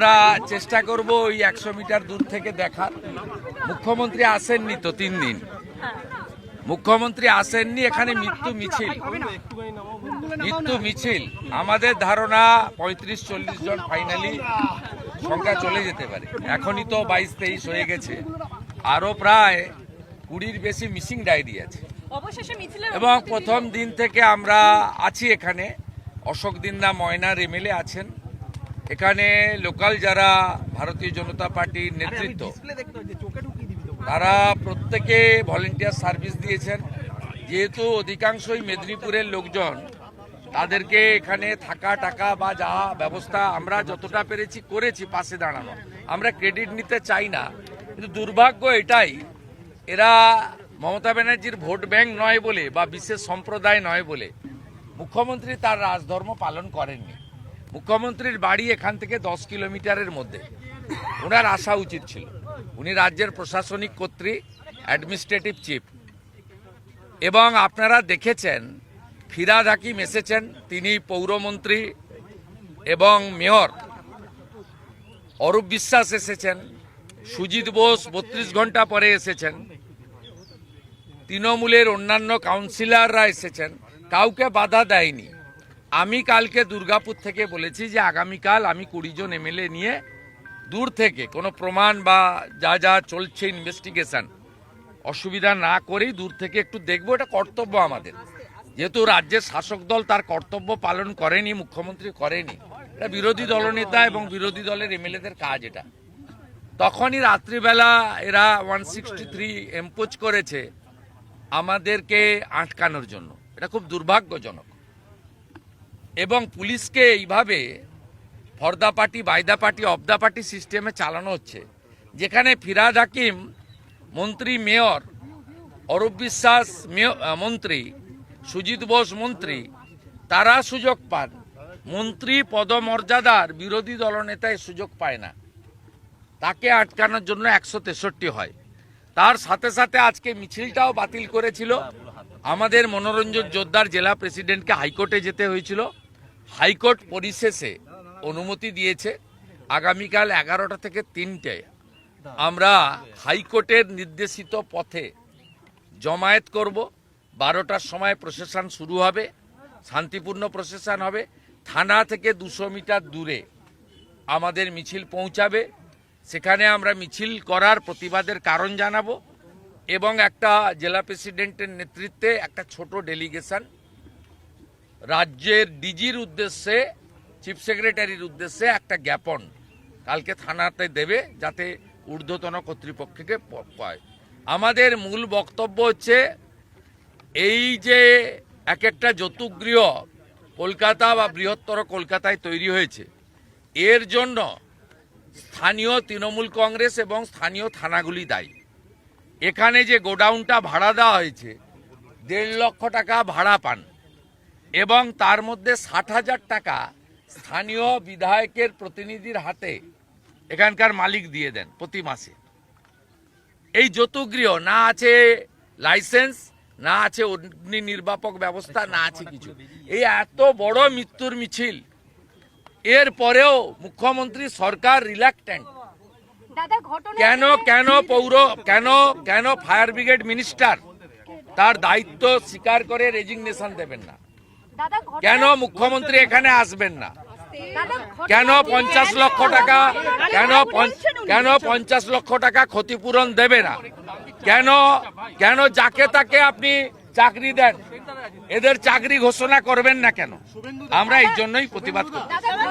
আমরা চেষ্টা করব ওই একশো মিটার দূর থেকে দেখার। মুখ্যমন্ত্রী আসেননি তো তিন দিন। মুখ্যমন্ত্রী আসেননি এখানে মৃত্যু মিছিল। মৃত্যু মিছিল। আমাদের ধারণা পঁয়ত্রিশ চল্লিশ জন ফাইনালি সংখ্যা চলে যেতে পারে। এখনই তো বাইশ তেইশ হয়ে গেছে। আরও প্রায় কুড়ির বেশি মিসিং ডায়েরি আছে। এবং প্রথম দিন থেকে আমরা আছি এখানে। অশোক দিন্দা ময়নার এমএলএ আছেন। এখানে লোকাল যারা ভারতীয় জনতা পার্টির নেতৃত্ব তারা প্রত্যেকে ভলেন্টিয়ার সার্ভিস দিয়েছেন। যেহেতু অধিকাংশই মেদিনীপুরের লোকজন তাদেরকে এখানে থাকা টাকা বা যা ব্যবস্থা আমরা যতটা পেরেছি করেছি পাশে দাঁড়ানো। আমরা ক্রেডিট নিতে চাই না কিন্তু দুর্ভাগ্য এটাই এরা মমতা ব্যানার্জির ভোট ব্যাংক নয় বলে বা বিশেষ সম্প্রদায় নয় বলে মুখ্যমন্ত্রী তার রাজধর্ম পালন করেননি। মুখ্যমন্ত্রীর বাড়ি এখান থেকে দশ কিলোমিটারের মধ্যে। ওনার আসা উচিত ছিল। উনি রাজ্যের প্রশাসনিক কর্তৃক অ্যাডমিনিস্ট্রেটিভ চিফ এবং আপনারা দেখেছেন, ফিরাদ হাকিম এসেছেন, তিনি পৌরমন্ত্রী এবং মেয়র। অরূপ বিশ্বাস এসেছেন, সুজিত বোস বত্রিশ ঘণ্টা পরে এসেছেন। তৃণমূলের অন্যান্য কাউন্সিলররা এসেছেন। কাউকে বাধা দেয়নি। আমি কালকে দুর্গাপুর থেকে বলেছি যে আগামীকাল আমি কুড়ি জন এমএলএ নিয়ে দূর থেকে কোনো প্রমাণ বা যা যা চলছে ইনভেস্টিগেশন অসুবিধা না করেই দূর থেকে একটু দেখব, এটা কর্তব্য আমাদের। যেহেতু রাজ্যের শাসক দল তার কর্তব্য পালন করেনি, মুখ্যমন্ত্রী করেনি। এটা বিরোধী দলনেতা এবং বিরোধী দলের এমএলএদের কাজ এটা। তখনই রাত্রিবেলা এরা ওয়ান সিক্সটি থ্রি এম্পোজ করেছে আমাদেরকে আটকানোর জন্য। এটা খুব দুর্ভাগ্যজনক। এবং পুলিশকে এইভাবে for the party, by the party of the party সিস্টেমে চালানো হচ্ছে। যেখানে ফিরাদ হাকিম, মন্ত্রী, মেয়র, অরূপ বিশ্বাস মন্ত্রী, সুজিত বোস মন্ত্রী, তারা সুযোগ পান। মন্ত্রী পদমর্যাদার বিরোধী দলনেতায় সুযোগ পায় না। তাকে আটকানোর জন্য একশো তেষট্টি হয়। তার সাথে সাথে আজকে মিছিলটাও বাতিল করেছিল। আমাদের মনোরঞ্জন জোদ্দার জেলা প্রেসিডেন্টকে হাইকোর্টে যেতে হয়েছিল। হাইকোর্ট পরিশেষে অনুমতি দিয়েছে আগামীকাল এগারোটা থেকে তিনটে। আমরা হাইকোর্টের নির্দেশিত পথে জমায়েত করব। বারোটার সময় প্রসেশন শুরু হবে, শান্তিপূর্ণ প্রসেশন হবে। থানা থেকে দুশো মিটার দূরে আমাদের মিছিল পৌঁছাবে। সেখানে আমরা মিছিল করার প্রতিবাদের কারণ জানাব এবং একটা জেলা প্রেসিডেন্টের নেতৃত্বে একটা ছোট ডেলিগেশন রাজ্যের ডিজির উদ্দেশ্যে, চিফ সেক্রেটারির উদ্দেশ্যে একটা জ্ঞাপন কালকে থানাতে দেবে যাতে ঊর্ধ্বতন কর্তৃপক্ষকে পায়। আমাদের মূল বক্তব্য হচ্ছে, এই যে এক একটা যৌতুগৃহ কলকাতা বা বৃহত্তর কলকাতায় তৈরি হয়েছে, এর জন্য স্থানীয় তৃণমূল কংগ্রেস এবং স্থানীয় থানাগুলি দায়ী। এখানে যে গোডাউনটা ভাড়া দেওয়া হয়েছে, দেড় লক্ষ টাকা ভাড়া পান। এবং তার মধ্যে ষাট হাজার টাকা স্থানীয় বিধায়কের প্রতিনিধির হাতে এখানকার মালিক দিয়ে দেন প্রতি মাসে। এই যৌতুগৃহ না আছে লাইসেন্স না আছে অগ্নি নির্বাপক ব্যবস্থা না আছে কিছু। এই এত বড় মৃত্যুর মিছিল। এর পরেও মুখ্যমন্ত্রী সরকার রিল্যাক্টেন্ট কেন কেন পৌর কেন কেন ফায়ার ব্রিগেড মিনিস্টার তার দায়িত্ব স্বীকার করে রেজিগনেশন দেবেন না? কেন মুখ্যমন্ত্রী এখানে আসবেন না? কেন পঞ্চাশ লক্ষ টাকা কেন কেন পঞ্চাশ লক্ষ টাকা ক্ষতিপূরণ দেবে না? কেন কেন যাকে তাকে আপনি চাকরি দেন? এদের চাকরি ঘোষণা করবেন না কেন? আমরা এই জন্যই প্রতিবাদ করি